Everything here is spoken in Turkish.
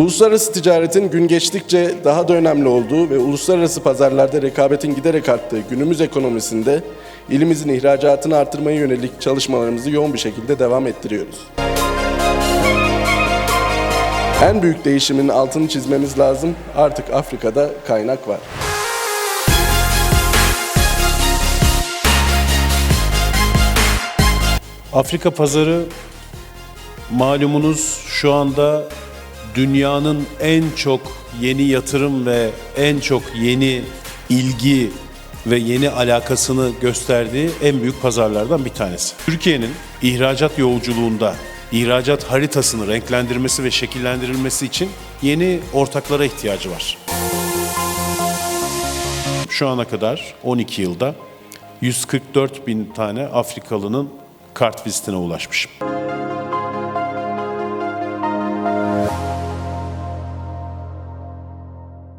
Uluslararası ticaretin gün geçtikçe daha da önemli olduğu ve uluslararası pazarlarda rekabetin giderek arttığı günümüz ekonomisinde ilimizin ihracatını artırmaya yönelik çalışmalarımızı yoğun bir şekilde devam ettiriyoruz. En büyük değişimin altını çizmemiz lazım. Artık Afrika'da kaynak var. Afrika pazarı malumunuz şu anda dünyanın en çok yeni yatırım ve en çok yeni ilgi ve yeni alakasını gösterdiği en büyük pazarlardan bir tanesi. Türkiye'nin ihracat yolculuğunda ihracat haritasını renklendirmesi ve şekillendirilmesi için yeni ortaklara ihtiyacı var. Şu ana kadar 12 yılda 144 bin tane Afrikalının kart vizitine ulaşmışım.